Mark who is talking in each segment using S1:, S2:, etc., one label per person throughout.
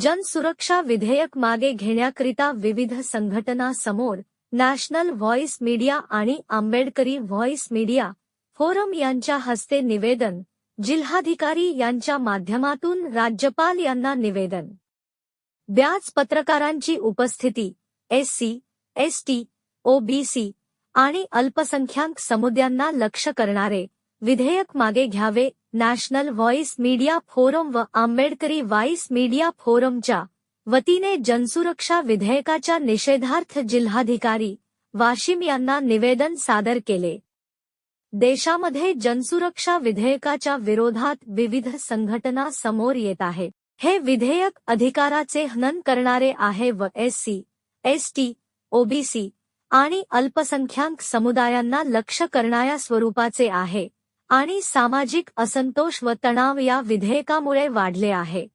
S1: जनसुरक्षा विधेयक मागे घेण्याकरिता विविध संघटना समोर नॅशनल व्हॉइस मीडिया आणि आंबेडकरी व्हॉइस मीडिया फोरम यांच्या हस्ते निवेदन जिल्हाधिकारी यांच्या माध्यमातून राज्यपाल यांना निवेदन. ब्याज पत्रकारांची उपस्थिती एससी एसटी ओबीसी आणि अल्पसंख्याक समुद्यांना लक्ष करणारे विधेयक मागे घ्यावे नॅशनल व्हॉइस मीडिया फोरम व आंबेडकरी व्हॉइस मीडिया फोरमच्या वतीने जनसुरक्षा विधेयकाच्या निषेधार्थ जिल्हाधिकारी वाशिम यांना निवेदन सादर केले. देशामध्ये जनसुरक्षा विधेयकाच्या विरोधात विविध संघटना समोर येत आहेत हे विधेयक अधिकाराचे हनन करणारे आहे व एससी एसटी ओबीसी आणि अल्पसंख्याक समुदायांना लक्ष करणाऱ्या स्वरूपाचे आहे. आणि सामाजिक असंतोष व तणाव या विधेयकामुळे वाढले आहे.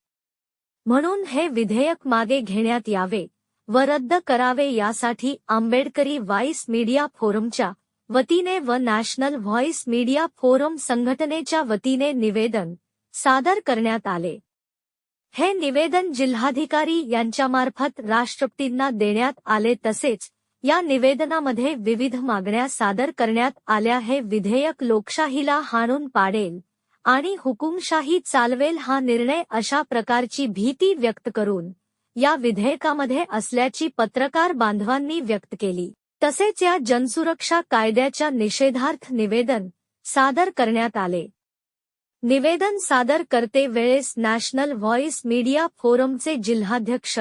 S1: म्हणून हे विधेयक मागे घेण्यात यावे व रद्द करावे यासाठी आंबेडकरी व्हॉइस मीडिया फोरमच्या वतीने व नॅशनल व्हॉइस मीडिया फोरम संघटनेच्या वतीने निवेदन सादर करण्यात आले. हे निवेदन जिल्हाधिकारी यांच्यामार्फत राष्ट्रपतींना देण्यात आले तसेच या निवेदनामध्ये विविध मागण्या सादर करण्यात आल्या हे विधेयक लोकशाहीला हाणून पाडेल आणि हुकुमशाही चालवेल हा निर्णय अशा प्रकारची भीती व्यक्त करून या विधेयकामध्ये असल्याची पत्रकार बांधवांनी व्यक्त केली. तसेच या जनसुरक्षा कायद्याच्या निषेधार्थ निवेदन सादर करण्यात आले. निवेदन सादर करते वेळेस नॅशनल व्हॉइस मीडिया फोरमचे जिल्हाध्यक्ष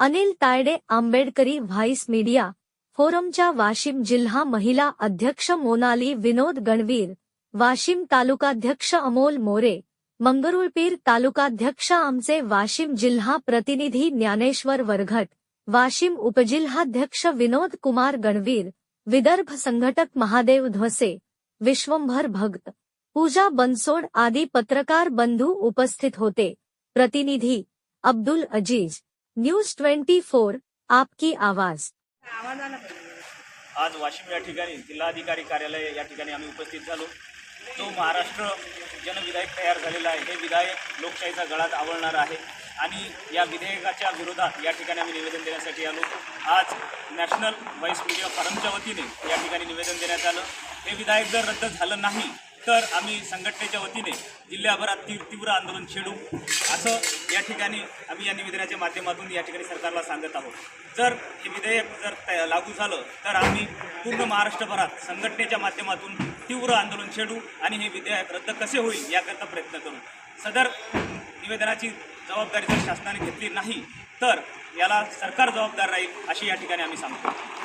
S1: अनिल तायडे आंबेडकरी व्हॉइस मीडिया फोरमच्या वाशिम जिल्हा महिला अध्यक्ष मोनाली विनोद गणवीर, वाशिम तालुकाध्यक्ष अमोल मोरे, मंगरुळपीर तालुकाध्यक्ष आमचे वाशिम जिल्हा प्रतिनिधी ज्ञानेश्वर वरघट, वाशिम उपजिल्हाध्यक्ष विनोद कुमार गणवीर, विदर्भ संघटक महादेव ध्वसे विश्वंभर भक्त, पूजा बनसोड आदी पत्रकार बंधू उपस्थित होते. प्रतिनिधी, Abdul Aziz, news twenty four, आपकी आवाज़.
S2: आज वाशिम या ठिकाणी जिल्हाधिकारी कार्यालय या ठिकाणी आम्ही उपस्थित झालो. जो महाराष्ट्र जनविधायक तयार झालेला आहे. हे विधायक लोकशाहीचा गळात आवळणार आहे आणि या विधेयकाच्या विरोधात या ठिकाणी आम्ही निवेदन देण्यासाठी आलो. आज नॅशनल व्हॉइस मीडिया फॉरमच्या वतीने या ठिकाणी निवेदन देण्यात आलं. हे विधायक जर रद्द झालं नाही तर आम्ही संघटनेच्या वतीने जिल्ह्याभरात ती तीव्र आंदोलन छेडू. असं या ठिकाणी आम्ही या निवेदनाच्या माध्यमातून या ठिकाणी सरकारला सांगत आहोत. जर हे विधेयक जर लागू झालं तर आम्ही पूर्ण महाराष्ट्रभरात संघटनेच्या माध्यमातून तीव्र आंदोलन छेडू आणि हे विधेयक रद्द कसे होईल याकरता प्रयत्न करू. सदर निवेदनाची जबाबदारी जर शासनाने घेतली नाही तर याला सरकार जबाबदार राहील अशी या ठिकाणी आम्ही सांगतो.